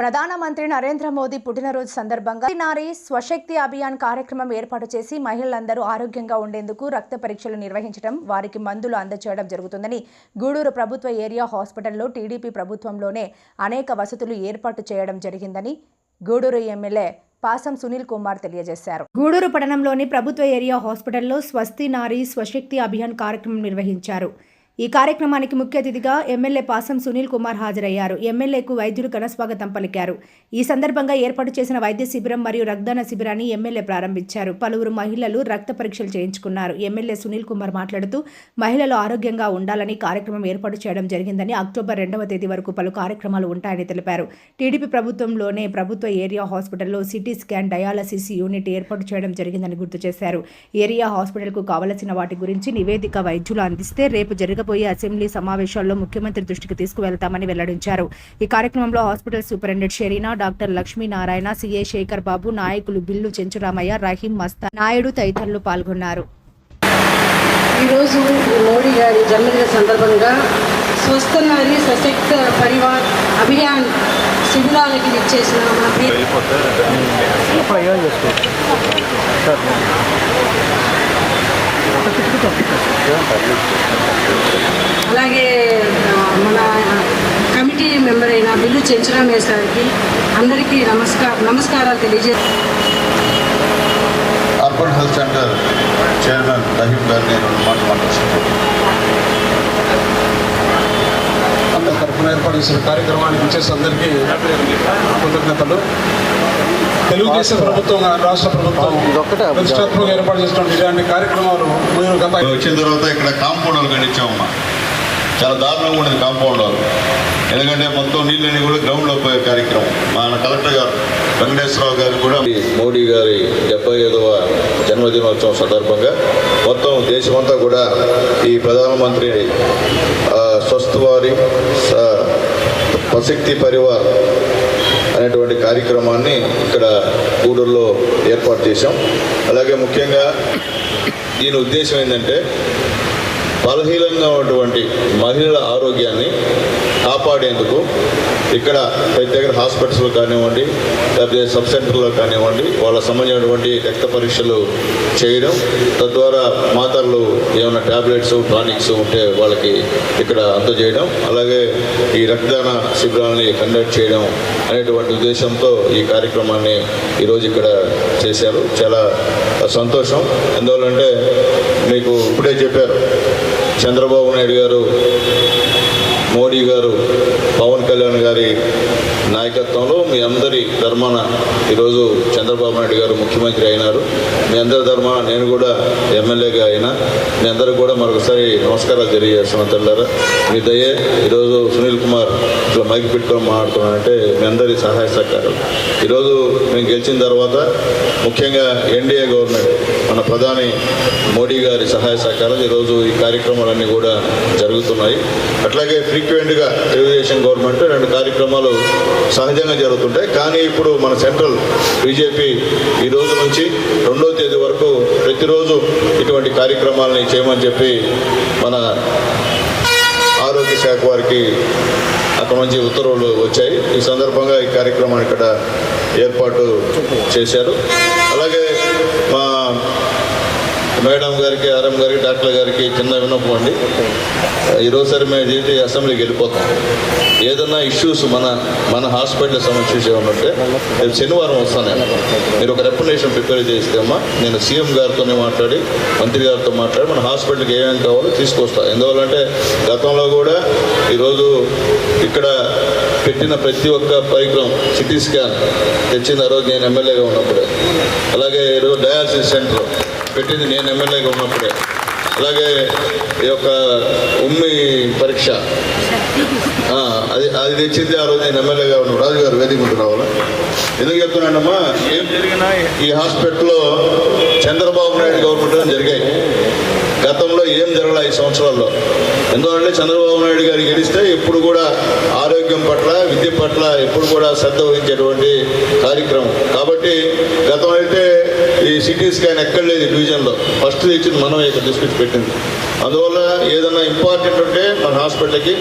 ప్రధానమంత్రి నరేంద్ర మోదీ పుట్టినరోజు సందర్భంగా నారీ స్వశక్తి అభియాన్ కార్యక్రమం ఏర్పాటు చేసి మహిళలందరూ ఆరోగ్యంగా ఉండేందుకు రక్త పరీక్షలు నిర్వహించడం వారికి మందులు అందచేయడం జరుగుతుందని గూడూరు ప్రభుత్వ ఏరియా హాస్పిటల్లో టీడీపీ ప్రభుత్వంలోనే అనేక వసతులు ఏర్పాటు చేయడం జరిగిందని గూడూరు ఎమ్మెల్యే పాసం సునీల్ కుమార్ తెలియజేశారు. గూడూరు పట్టణంలోని ప్రభుత్వ ఏరియా హాస్పిటల్లో స్వస్తి నారీ స్వశక్తి అభియాన్ కార్యక్రమం నిర్వహించారు. ఈ కార్యక్రమానికి ముఖ్య అతిథిగా ఎమ్మెల్యే పాసం సునీల్ కుమార్ హాజరయ్యారు. ఎమ్మెల్యేకు వైద్యులు ఘనస్వాగతం పలికారు. ఈ సందర్భంగా ఏర్పాటు చేసిన వైద్య శిబిరం మరియు రక్తదాన శిబిరాన్ని ఎమ్మెల్యే ప్రారంభించారు. పలువురు మహిళలు రక్త పరీక్షలు చేయించుకున్నారు. ఎమ్మెల్యే సునీల్ కుమార్ మాట్లాడుతూ మహిళలు ఆరోగ్యంగా ఉండాలని కార్యక్రమం ఏర్పాటు చేయడం జరిగిందని అక్టోబర్ రెండవ తేదీ వరకు పలు కార్యక్రమాలు ఉంటాయని తెలిపారు. టీడీపీ ప్రభుత్వంలోనే ప్రభుత్వ ఏరియా హాస్పిటల్లో సిటీ స్కాన్ డయాలసిస్ యూనిట్ ఏర్పాటు చేయడం జరిగిందని గుర్తు చేశారు. ఏరియా హాస్పిటల్కు కావలసిన వాటి గురించి నివేదిక వైద్యులు అందిస్తే రేపు జరగబోయే అసెంబ్లీ సమావేశాల్లో ముఖ్యమంత్రి దృష్టికి తీసుకువెళ్తామని వెల్లడించారు. ఈ కార్యక్రమంలో hospital superintendent Sherina doctor Lakshminarayana CA Shekar Babu నాయకులు బిల్లు చెంచురామయ్య రహీం మస్తా నాయుడు తదితరులు పాల్గొన్నారు. ఈరోజు మోడీ గారి జన్మదిన సందర్భంగా స్వస్థ నారి సశక్త పరివార్ అభియాన్ శిబిరాలకి ఇచ్చేసిన మన అలాగే మన కమిటీ మెంబర్ అయిన బిల్లు చెంచరామయ్య సార్కి అందరికీ నమస్కార నమస్కారాలు తెలియజే urban health centre chairman Rahim గారిని రెండు అందరి తరఫున ఏర్పాటు చేసిన కార్యక్రమానికి ఇచ్చేసి అందరికీ కృతజ్ఞతలు. తెలుగుదేశం ప్రభుత్వం రాష్ట్ర ప్రభుత్వం. ప్రతిష్టాత్మకంగా ఏర్పాటు చేసినటువంటి ఇలాంటి కార్యక్రమాలు మీరు గత వచ్చిన తర్వాత ఇక్కడ కాంపౌండ్ కట్టించామమ్మా చాలా దారుణంగా ఉండేది కాంపౌండ్ వాళ్ళు. ఎందుకంటే మొత్తం నీళ్ళని కూడా గ్రౌండ్లో పోయే కార్యక్రమం. మన కలెక్టర్ గారు వెంకటేశ్వరరావు గారు కూడా మోడీ గారి డెబ్బై ఐదవ జన్మదినోత్సవం సందర్భంగా మొత్తం దేశమంతా కూడా ఈ ప్రధానమంత్రి స్వస్థ వారి స- ప్రసక్తి పరివార్ అనేటువంటి కార్యక్రమాన్ని ఇక్కడ గూడూరులో ఏర్పాటు చేశాం. అలాగే ముఖ్యంగా దీని ఉద్దేశం ఏంటంటే బలహీనంగా ఉన్నటువంటి మహిళల ఆరోగ్యాన్ని కాపాడేందుకు ఇక్కడ ప్రతి దగ్గర హాస్పిటల్స్లో కానివ్వండి లేకపోతే సబ్ సెంటర్లో కానివ్వండి వాళ్ళ సంబంధించినటువంటి రక్త పరీక్షలు చేయడం తద్వారా మాతర్లు ఏమైనా ట్యాబ్లెట్స్ టానిక్స్ ఉంటే వాళ్ళకి ఇక్కడ అందజేయడం అలాగే ఈ రక్తదాన శిబిరాలని కండక్ట్ చేయడం అనేటువంటి ఉద్దేశంతో ఈ కార్యక్రమాన్ని ఈరోజు ఇక్కడ చేశారు. చాలా సంతోషం. ఎందువల్లంటే మీకు ఇప్పుడే చెప్పారు చంద్రబాబు నాయుడు గారు మోడీ గారు పవన్ కళ్యాణ్ గారి నాయకత్వంలో మీ అందరి ధర్మాన ఈరోజు చంద్రబాబు నాయుడు గారు ముఖ్యమంత్రి అయినారు. మీ అందరి ధర్మాన నేను కూడా ఎమ్మెల్యేగా అయినా మీ అందరికి కూడా మరొకసారి నమస్కారాలు తెలియజేస్తున్న తెల్లారా. మీ దయే ఈరోజు సునీల్ కుమార్ ఇట్లా మైక్ పెట్టుకొని మాట్లాడుతున్నానంటే మీ అందరి సహాయ సహకారం ఈరోజు మేము గెలిచిన తర్వాత ముఖ్యంగా ఎన్డీఏ గవర్నమెంట్ మన ప్రధాని మోడీ గారి సహాయ సహకారం ఈరోజు ఈ కార్యక్రమాలన్నీ కూడా జరుగుతున్నాయి. అట్లాగే ఫ్రీక్వెంట్గా తెలుగుదేశం గవర్నమెంట్ రెండు కార్యక్రమాలు సహజంగా జరుగుతుంటాయి. కానీ ఇప్పుడు మన సెంట్రల్ బీజేపీ ఈ రోజు నుంచి రెండో తేదీ వరకు ప్రతిరోజు ఇటువంటి కార్యక్రమాలని చేయమని చెప్పి మన ఆరోగ్య శాఖ వారికి అక్కడ నుంచి ఉత్తర్వులు వచ్చాయి. ఈ సందర్భంగా ఈ కార్యక్రమాన్ని ఇక్కడ ఏర్పాటు చేశారు. అలాగే మేడం గారికి ఆర్ఎం గారికి డాక్టర్ గారికి చిన్న విన్నపం అండి. ఈరోజు సరే మేము ఏంటి అసెంబ్లీకి వెళ్ళిపోతాం. ఏదన్నా ఇష్యూస్ మన మన హాస్పిటల్ సమస్య ఉన్నట్టే రేపు శనివారం వస్తాను. నేను మీరు ఒక రెప్యుటేషన్ ప్రిపేర్ చేస్తే అమ్మా నేను సీఎం గారితోనే మాట్లాడి మంత్రి గారితో మాట్లాడి మన హాస్పిటల్కి ఏమేమి కావాలో తీసుకొస్తా. ఎందువల్లంటే గతంలో కూడా ఈరోజు ఇక్కడ పెట్టిన ప్రతి ఒక్క పరికరం సిటీ స్కాన్ తెచ్చిన ఆ రోజు నేను ఎమ్మెల్యేగా ఉన్నప్పుడే. అలాగే ఈరోజు డయాలసిస్ సెంటర్. పెట్టింది నేను ఎమ్మెల్యేగా ఉన్నప్పుడే. అలాగే ఈ యొక్క ఉమ్మి పరీక్ష. అది అది తెచ్చింది ఆ రోజు నేను ఎమ్మెల్యేగా ఉన్నాను రాజు గారు వేదిక ఉంటున్నావు ఎందుకు చెప్తున్నానమ్మా? ఏం జరిగినా ఈ హాస్పిటల్లో చంద్రబాబు నాయుడు గవర్నమెంట్ జరిగాయి? గతంలో ఏం జరగలే ఈ సంవత్సరాల్లో? ఎందుకంటే చంద్రబాబు నాయుడు గారు గెలిస్తే ఎప్పుడు కూడా ఆరోగ్యం పట్ల విద్య పట్ల ఎప్పుడు కూడా శ్రద్ధ వహించేటువంటి కార్యక్రమం. కాబట్టి గతం సిటీ స్కాన్ ఎక్కడ లేదు డివిజన్లో. ఫస్ట్ తెచ్చింది మనం ఇక్కడ తీసుకొచ్చి పెట్టింది. అందువల్ల ఏదైనా ఇంపార్టెంట్ ఉంటే మన హాస్పిటల్కి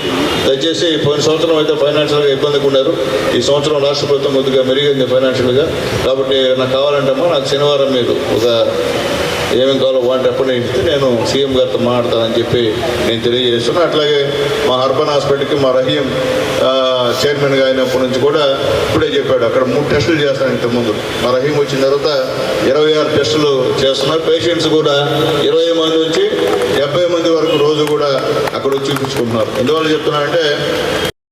దయచేసి పోయిన సంవత్సరం అయితే ఫైనాన్షియల్గా ఇబ్బందిగా ఉన్నారు ఈ సంవత్సరం రాష్ట్ర ప్రభుత్వం కొద్దిగా మెరుగైంది ఫైనాన్షియల్గా. కాబట్టి నాకు కావాలంటే నాకు శనివారం మీరు ఒక ఏమేం కావాలో వాటి అప్పుడు నేను ఇస్తే నేను సీఎం గారితో మాట్లాడతానని చెప్పి నేను తెలియజేస్తున్నాను అట్లాగే మా అర్బన్ హాస్పిటల్కి మా రహీం చైర్మన్గా అయినప్పటి నుంచి కూడా ఇప్పుడే చెప్పాడు అక్కడ మూడు టెస్టులు చేస్తాను ఇంతకుముందు మా రహీం వచ్చిన తర్వాత ఇరవై ఆరు టెస్టులు చేస్తున్నారు. పేషెంట్స్ కూడా ఇరవై మంది నుంచి డెబ్బై మంది వరకు రోజు కూడా అక్కడ వచ్చి చూపించుకుంటున్నారు. ఎందువల్ల చెప్తున్నానంటే